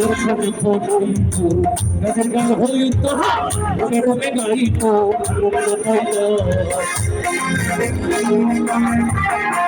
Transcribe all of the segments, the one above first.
ওর সাথে বন্ধু গাছের গান হইত রোগে রোগে গাইত রোগে পাইত সচেতন হইত গাছের বানাইত রঙে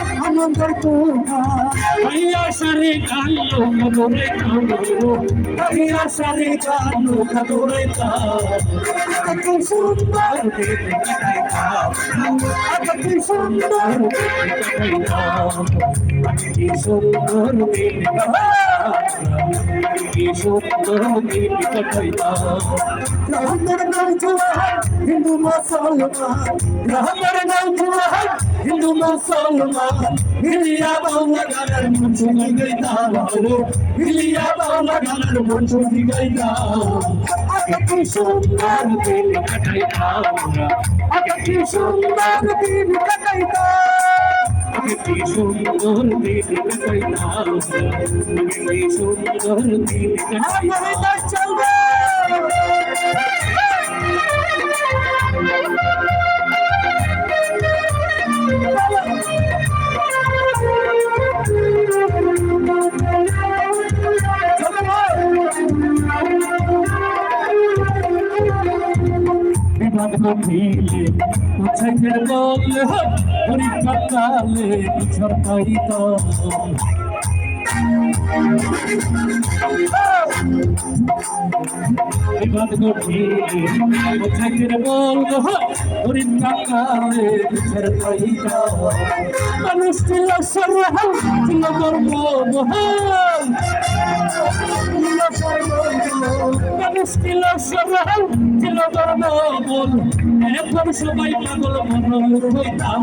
কালো মনে কালো ভাইয়া সারে কালো খাদরে কা কত সুন্দর কত সুন্দর কি সুন্দর সুন্দর জোয়ার হিন্দু জুয়ার হিন্দু মুসলমান হিলিয়া বাংলা গানের মঞ্চ গাইতা হিলিয়া বাংলা গানের মঞ্চ গাইতা কত সুন্দর দিন কাটাইতা কত সুন্দর দিন কাটাইতা কি সুন্দর দিন কাটাইতা কি সুন্দর দিন কাটাইতা আমার নাচ চলবে বিবাদ বধিলে উচ্ছেদের বল পরীক্ষা কালে বিছর পাইত বিবাদ বধিলে উচ্ছেদের বল পরীক্ষা কালে বিছর পাইত মানুষ ছিল সরহল ছিল গর্ব মহান ছিল সরহল ছিল গর্ব বল এখন সবাই পাগল ভরল হইতাম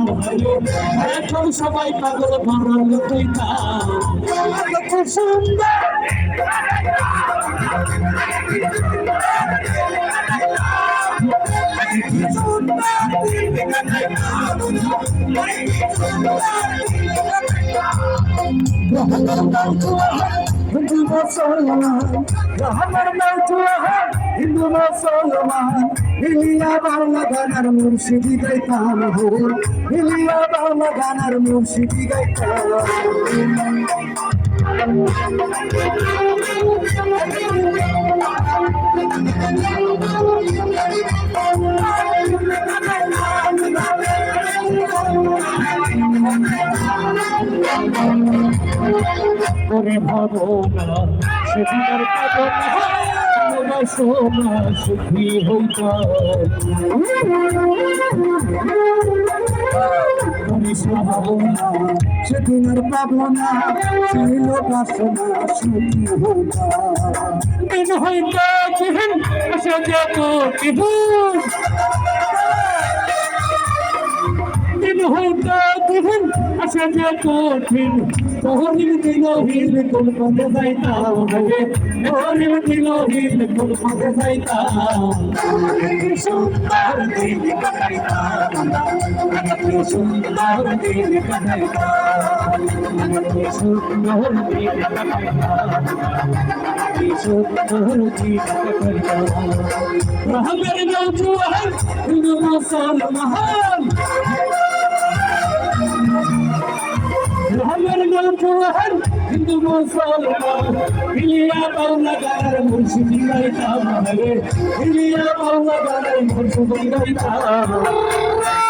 এখন সবাই পাগল ভরল হইতাম কত সুন্দর হিন্দু মুসলমান রহমান মৌতুয়াহার হিন্দু মুসলমান হিলিয়া বাংলা গানার মুর্শিদি গাইতাম হো হিলিয়া বাংলা গানার মুর্শিদি গাইতাম করে ভাবনা সেদিনের পাবনা সোনা সুখী হইতাম। তুমি ভাবনা সেদিনের পাবনা ছিল বাসনা সুখী হইতা দিন হইতা কিহন আসে যেত দিন আসে যে কঠিন তোহরির দিন হিল কোন পদে যাইতাম রে তোহরির দিন হিল কোন পদে যাইতাম সুন্দর দিন কাটাইতাম সুন্দর দিন কাটাইতাম সুন্দর দিন মুসলমান হিন্দু মুসলমান মিলিয়া বাংলা গানের মুর্শিদি গাইতাম রে ইলিয়া বাংলা গানের মুর্শিদি গাইতাম